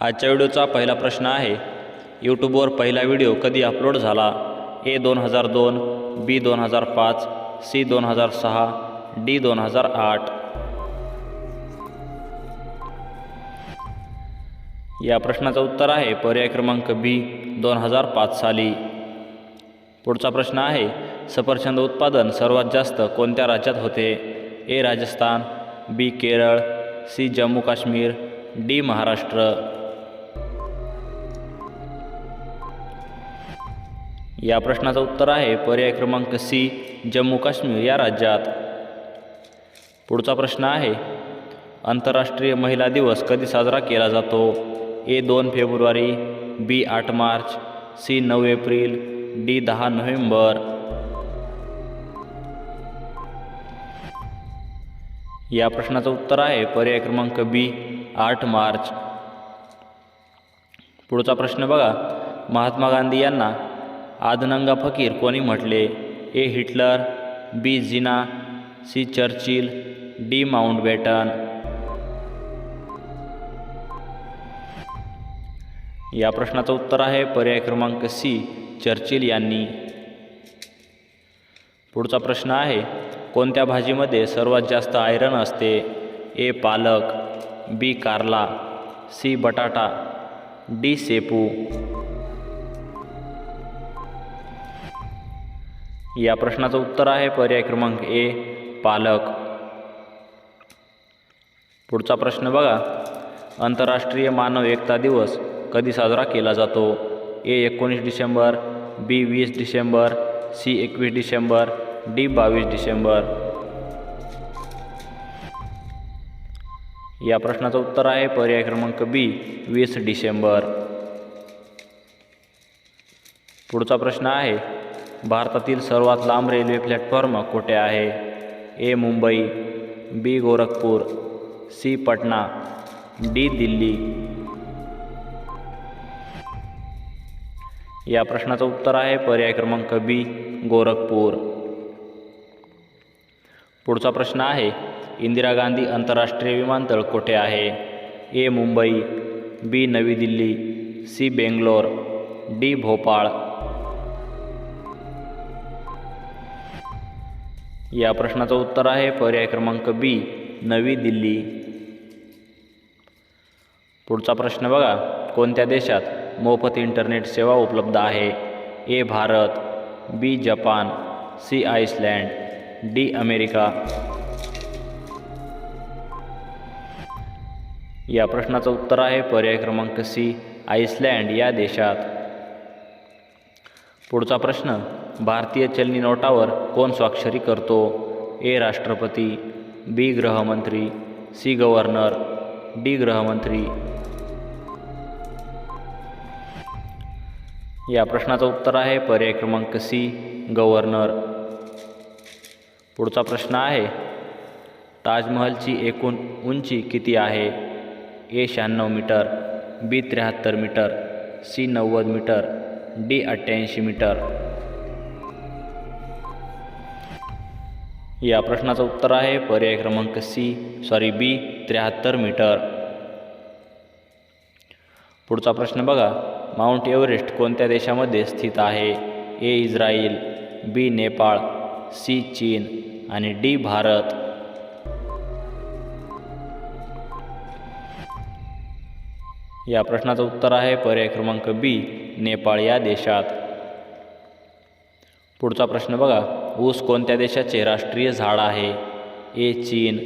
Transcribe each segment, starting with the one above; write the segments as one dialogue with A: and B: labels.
A: आजच्या व्हिडिओचा पहिला प्रश्न आहे यूट्यूबवर पहिला व्हिडिओ कधी अपलोड झाला? ए दोन हजार दोन बी दोन हजार पाच सी दोन हजार सहा डी दोन हजार आठ. या प्रश्नाचं उत्तर आहे पर्याय क्रमांक बी दोन हजार पाच साली. पुढचा प्रश्न आहे सफरचंद उत्पादन सर्वात जास्त कोणत्या राज्यात होते? A Rajasthan B Kerala C Jammu Kashmir D Maharashtra. या प्रश्नाचं उत्तर आहे पर्याय क्रमांक सी जम्मू काश्मीर या राज्यात. पुढचा प्रश्न आहे आंतरराष्ट्रीय महिला दिवस कधी साजरा केला जातो? ए दोन फेब्रुवारी बी आठ मार्च सी नऊ एप्रिल डी दहा नोव्हेंबर. या प्रश्नाचं उत्तर आहे पर्याय क्रमांक बी आठ मार्च. पुढचा प्रश्न बघा महात्मा गांधी यांना आदनंगा फकीर कोणी म्हटले A Hitler B Jinnah C Churchill D Mountbatten. या प्रश्नाचं उत्तर आहे पर्याय क्रमांक सी चर्चिल यांनी. पुढचा प्रश्न आहे कोणत्या भाजीमध्ये सर्वात जास्त आयरन असते? ए पालक बी कारला सी बटाटा डी सेपू. या प्रश्नाचं उत्तर आहे. पर्याय क्रमांक ए पालक. पुढचा प्रश्न बघा. आंतरराष्ट्रीय मानव एकता दिवस कधी साजरा केला जातो? ए एकोणीस डिसेंबर बी वीस डिसेंबर सी एकवीस डिसेंबर डी बावीस डिसेंबर. या प्रश्नाचं उत्तर आहे. पर्याय क्रमांक बी वीस डिसेंबर. पुढचा प्रश्न आहे. भारतातील सर्वात लांब रेल्वे प्लॅटफॉर्म कुठे आहे? A Mumbai B Gorakhpur C Patna D Delhi? या प्रश्नाचं उत्तर आहे पर्याय क्रमांक बी गोरखपूर. पुढचा प्रश्न आहे इंदिरा गांधी आंतरराष्ट्रीय विमानतळ कुठे आहे? A Mumbai B Navi Delhi C Bangalore D Bhopal. या प्रश्नाचं उत्तर आहे. पर्याय क्रमांक बी नवी दिल्ली. पुढचा प्रश्न बघा. कोणत्या देशात मोफत इंटरनेट सेवा उपलब्ध आहे? A Bharat. B Japan. C Iceland. D America. या प्रश्नाचं उत्तर आहे. पर्याय क्रमांक सी आइसलँड या देशात. पुढचा प्रश्न. भारतीय चलनी नोटावर कोण स्वाक्षरी करतो? ए. राष्ट्रपती बी. गृहमंत्री सी. Governor D. गृहमंत्री. या प्रश्नाचं उत्तर आहे पर्याय क्रमांक सी गव्हर्नर. पुढचा प्रश्न आहे ताजमहलची एकूण उंची किती आहे? ए. शहाण्णव मीटर बी. त्र्याहत्तर मीटर सी. नव्वद मीटर डी. अठ्ठ्याऐंशी मीटर. या प्रश्नाचं उत्तर आहे पर्याय क्रमांक सी सॉरी बी त्र्याहत्तर मीटर. पुढचा प्रश्न बघा. माउंट एव्हरेस्ट कोणत्या देशामध्ये स्थित आहे? A Israel B Nepal C चीन आणि डी भारत. या प्रश्नाचं उत्तर आहे पर्याय क्रमांक बी नेपाळ या देशात. पुढचा प्रश्न बघा. ऊस कोणत्या देशाचे राष्ट्रीय झाड आहे? ए चीन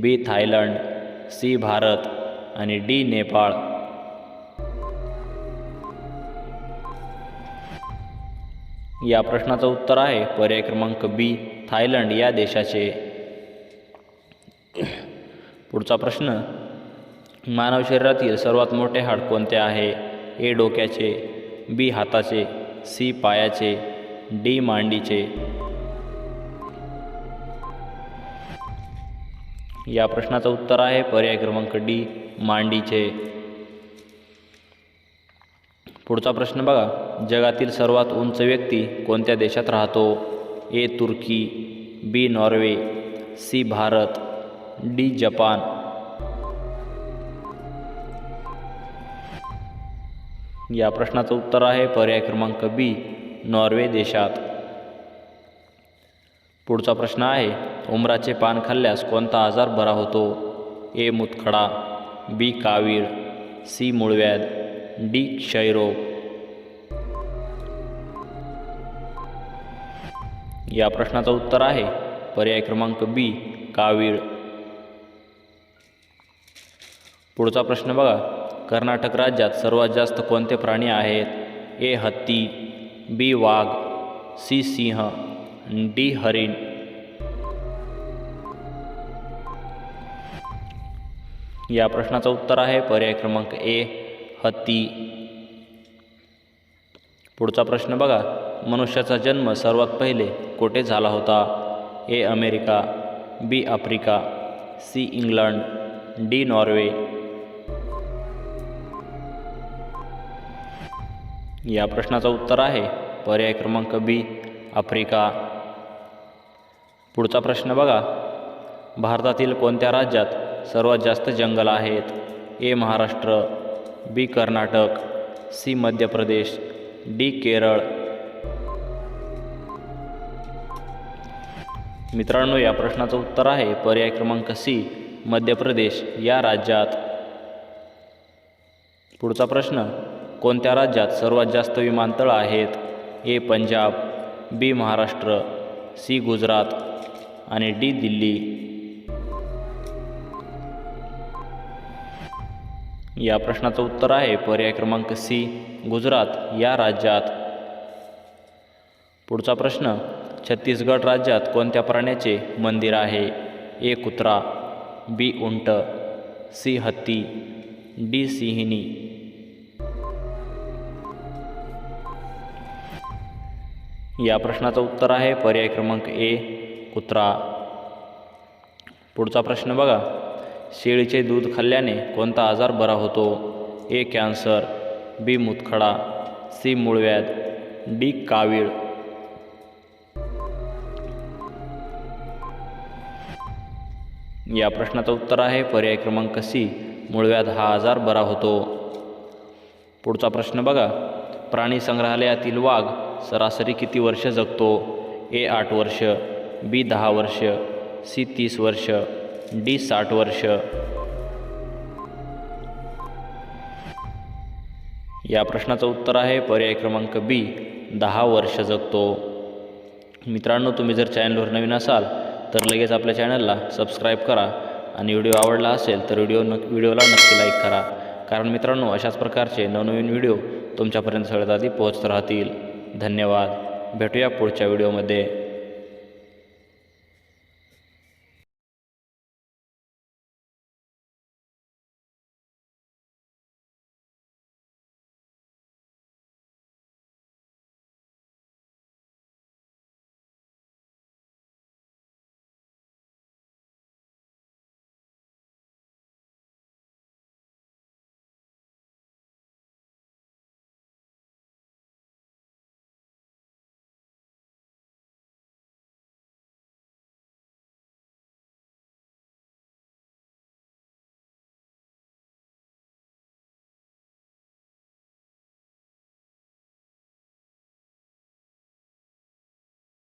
A: बी थायलंड सी भारत आणि डी नेपाळ. या प्रश्नाचं उत्तर आहे पर्याय क्रमांक बी थायलंड या देशाचे. पुढचा प्रश्न मानव शरीरातील सर्वात मोठे हाड कोणते आहे? ए डोक्याचे बी हाताचे सी पायाचे डी मांडीचे. या प्रश्नाचं उत्तर आहे. पर्याय क्रमांक डी मांडीचे. पुढचा प्रश्न बघा. जगातील सर्वात उंच व्यक्ती कोणत्या देशात राहतो? A Turkey B Norway C Bharat D Japan. या प्रश्नाचं उत्तर आहे. पर्याय क्रमांक बी नॉर्वे देशात. पुढचा प्रश्न आहे उमराचे पान खाल्ल्यास कोणता आजार बरा होतो? ए. मुतखडा बी. कावीळ सी. मूळव्याध डी. क्षयरोग या प्रश्नाचं उत्तर आहे पर्याय क्रमांक बी कावीळ. पुढचा प्रश्न बघा कर्नाटक राज्यात सर्वात जास्त कोणते प्राणी आहेत? ए. हत्ती बी. वाघ सी. सिंह. डी हरिण. या प्रश्नाचं उत्तर आहे पर्याय क्रमांक ए हत्ती. पुढचा प्रश्न बघा मनुष्याचा जन्म सर्वात पहिले कोठे झाला होता? A America B Africa C England D Norway. या प्रश्नाचं उत्तर आहे पर्याय क्रमांक बी आफ्रिका. पुढचा प्रश्न बघा. भारतातील कोणत्या राज्यात सर्वात जास्त जंगल आहेत? A Maharashtra B Karnataka C Madhya Pradesh D Kerala. मित्रांनो या प्रश्नाचं उत्तर आहे पर्याय क्रमांक सी मध्य प्रदेश या राज्यात. पुढचा प्रश्न कोणत्या राज्यात सर्वात जास्त विमानतळ आहेत? A Punjab B Maharashtra C Gujarat. आणि डी दिल्ली. या प्रश्नाचं उत्तर आहे पर्याय क्रमांक सी गुजरात या राज्यात. पुढचा प्रश्न छत्तीसगड राज्यात कोणत्या प्राण्याचे मंदिर आहे? ए कुत्रा बी उंट सी हत्ती डी सिंहिणी. या प्रश्नाचं उत्तर आहे पर्याय क्रमांक ए कुत्रा. पुढचा प्रश्न बघा. शेळीचे दूध खाल्ल्याने कोणता आजार बरा होतो? ए कॅन्सर बी मुतखडा सी मूळव्याध डी कावीळ. या प्रश्नाचं उत्तर आहे पर्याय क्रमांक सी मूळव्याध हा आजार बरा होतो. पुढचा प्रश्न बघा. प्राणी संग्रहालयातील वाघ सरासरी किती वर्ष जगतो? ए आठ वर्ष बी दहा वर्ष सी तीस वर्ष डी साठ वर्ष. या प्रश्नाचं उत्तर आहे पर्याय क्रमांक बी दहा वर्ष जगतो. मित्रांनो तुम्ही जर चॅनलवर नवीन असाल तर लगेच आपल्या चॅनलला सबस्क्राईब करा आणि व्हिडिओ आवडला असेल तर व्हिडिओ न व्हिडिओला नक्की लाईक करा. कारण मित्रांनो अशाच प्रकारचे नवनवीन व्हिडिओ तुमच्यापर्यंत सगळ्यात आधी पोहोचत राहतील. धन्यवाद. भेटूया पुढच्या व्हिडिओमध्ये.